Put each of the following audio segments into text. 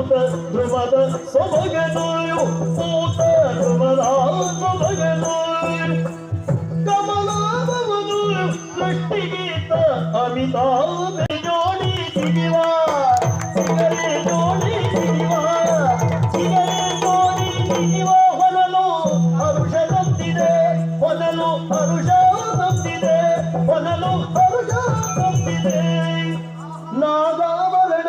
ಪೂತ ಧ್ರುವದ ಸೊಬಗನು ಪೂತ ಧ್ರುವದ ಸೊಬಗನು ಕಮಲಾಭವನು ಸೃಷ್ಟಿಗೀತ ಅಮಿತಾಭ ಜೋಡಿ ಸಿಗಿವ, ಸಿಗರೆ ಜೋಡಿ ಸಿಗಿವ, ಸಿಗರೆ ಜೋಡಿ ಸಿಗಿವ ಹೊನಲು ಹರುಷ ತಂದಿದೆ ಹೊನಲು ಅರುಷ ತಂದಿದೆ ಹೊನಲು ಅರುಷ ತಂದಿದೆ ನಾಗಾಭರಣ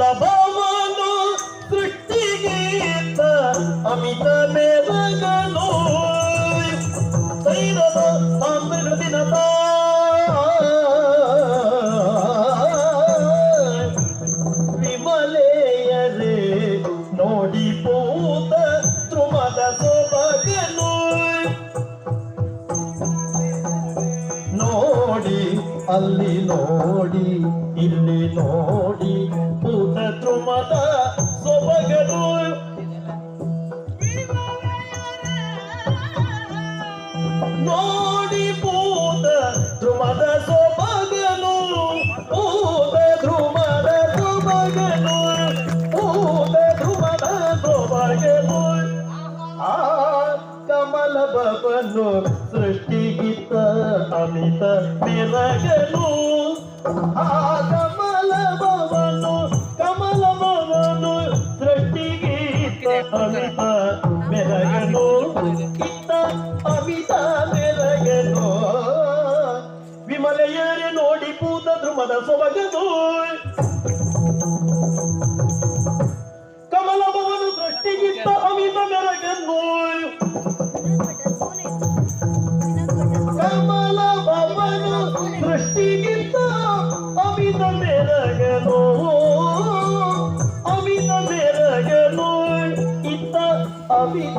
ಕಮಲ ಭವನು ಸೃಷ್ಟಿಗೀತ ಅಮಿತ ಮೇಲಗನು ತೈರದ ಅಮೃತಿನದ ವಿಮಲೆಯರೇ, ನೋಡಿ ಪೂತ ಧ್ರುವದ ಸೊಬಗನು. ನೋಡಿ, ಅಲ್ಲಿ ನೋಡಿ, ಇಲ್ಲಿ ನೋಡಿ ನೋಡಿ ಪೂತ ಧ್ರುವದ ಸೊಬಗನು ಪೂತ ಧ್ರುವದ ಸೊಬಗನು ಪೂತ ಧ್ರುವದ ಸೊಬಗನು ಆ ಕಮಲ ಬಬನು ಸೃಷ್ಟಿಗಿತ್ತ ಅಮಿತ ಮೆರಗನು ಆ ಕಮಲ ಇತ್ತ ಅಮಿತ ಮೆರಗನು ವಿಮಲೆಯರೇ ನೋಡಿ ಪೂತ ಧ್ರುಮದ ಸೊಬಗದು. ಕಮಲ ಭವನ ಸೃಷ್ಟಿಗಿತ್ತ ಅಮಿತ ಮೆರಗನ್ನು ಕಮಲ ಭವನ ಸೃಷ್ಟಿಗಿತ್ತ ಅಮಿತ ಮೆರಗನು ಅಮಿತ ಮೆರಗನು ಇತ್ತ ಅಮಿತ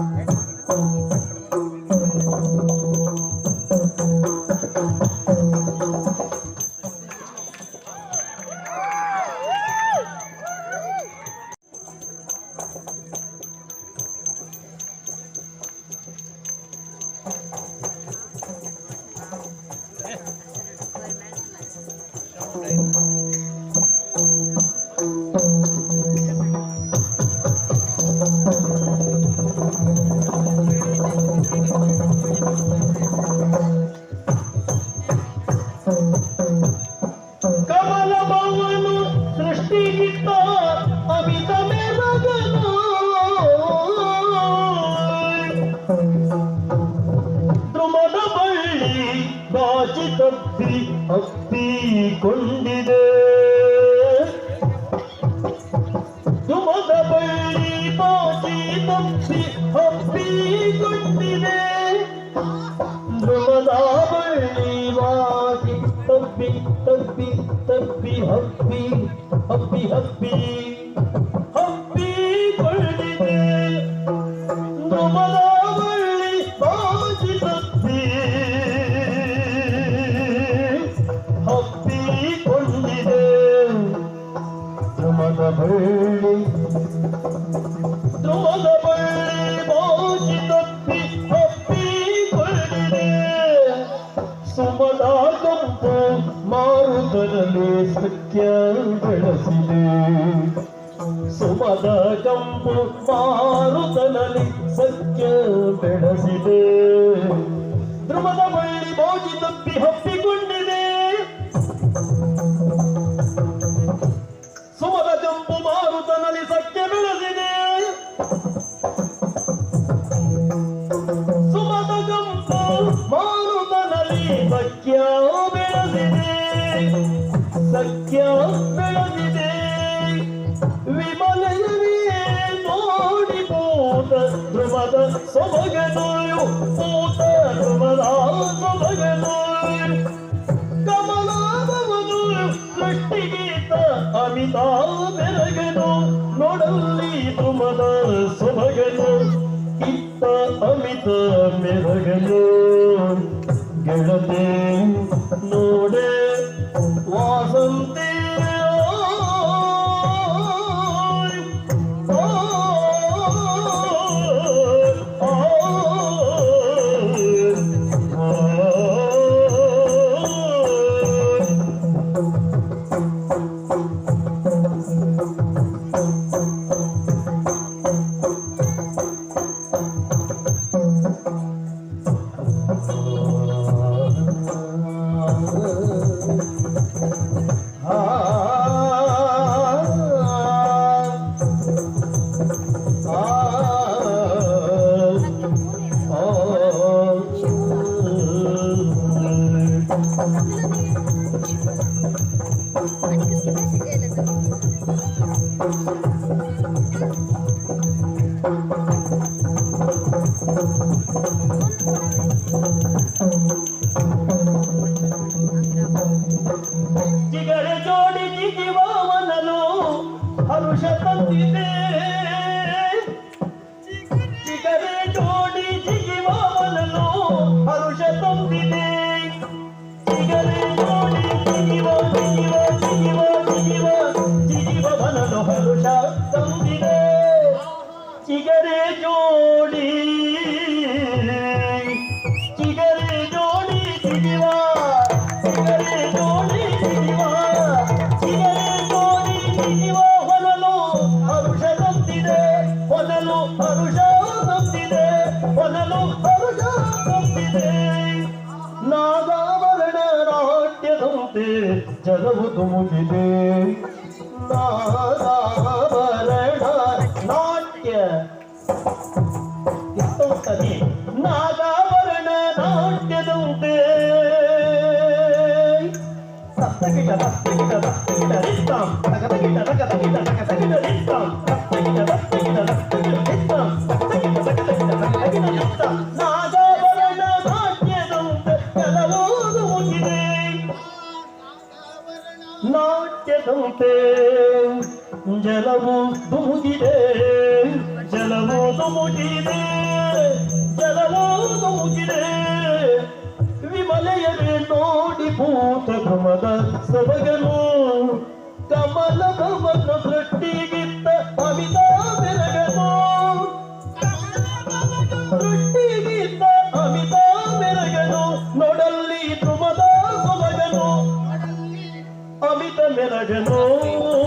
ಬಾಚಿ ತಪ್ಪಿ ಅಪ್ಪಿಕೊಂಡಿದೆ ಸತ್ಯ ಬೆಳೆಸಿದೆ. ಗಂಪು ಮಾರುತನಲ್ಲಿ ಸತ್ಯ ಬೆಳೆಸಿದೆ. ಧ್ರುವದ ಬಳ್ಳಿ ಮೋಜಿ ತಪ್ಪಿ ಹಪ್ಪಿಕೊಂಡಿದೆ. ಸುಮದ ಕಂಪು ಮಾರುತನಲ್ಲಿ ಸತ್ಯ ಬೆಳೆಸಿದೆ. ಸುಮದ ಕಂಪು ಮಾರುತನಲ್ಲಿ ಸತ್ಯ ಧ್ರುವದ ಸೊಬಗನು ಪೂತ ಧ್ರುವದ ಸೊಬಗನು ಕಮಲಾಭವನು ಸೃಷ್ಟಿಗೀತ ಅಮಿತ ಬೆರಗನು ನೋಡಲ್ಲಿ ಧ್ರುವದ ಸೊಬಗನು ಇತ್ತ ಅಮಿತ ಮೆರಗನು ಗೆಳತೆ, ನೋಡೆ, ವಾಸಂತಿ 党的恩情比山高，比水长。ನಾಟ್ಯದಂತೆ ಕೆಲವುದು ಮುಗಿದೆ ನಾಟ್ಯದಂತೆ ಜಲವು ಧುಮುಗಿದೆ ಜಲವು ಧುಮುಗಿದೆ ನೋಡಿ ಭೂತ ಧುಮದ ಸೊಬಗನು. ಕಮಲ ಭವನ ಸೃಷ್ಟಿಗಿತ್ತ ಅಮಿತ ಬೆರಗನು. ಸೃಷ್ಟಿಗಿತ್ತ ಅಮಿತ ಬೆರಗನು. ನೋಡಲ್ಲಿ ಧುಮದ ಸೊಬಗನು. ಅಮಿತ ಮೆರಗನು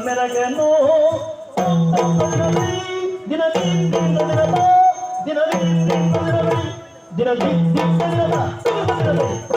ಮೆರಗನು ದಿನ ದಿನದ ದಿನದಿ ದಿನದ ದಿನದಿ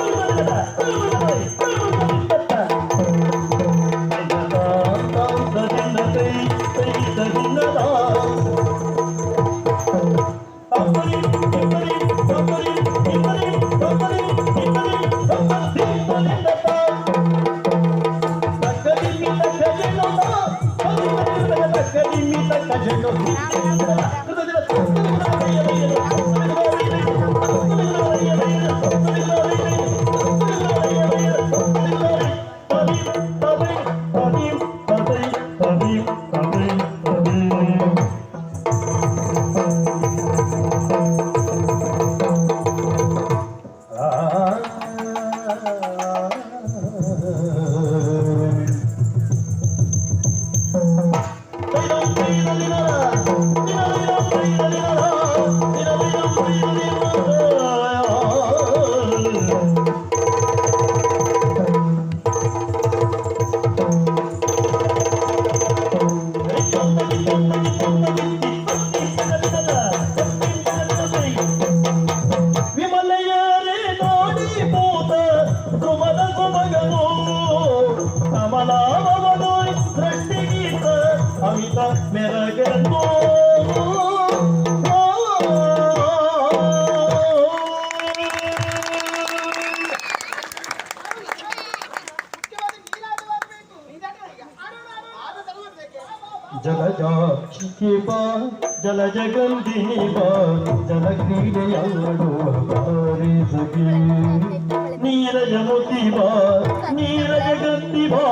ಜಲಜಾಕ್ಷಿಕೆ ಬಾ ಜಲಜಗಂಧಿನಿ ಬಾ ಜಲ ಕ್ರೀಡೆಯಾಡುವ ಬಾರಿ ಸಖಿ ನೀರಜ ಮುತಿ ಬಾ ನೀರಜ ಗಂಧಿ ಬಾ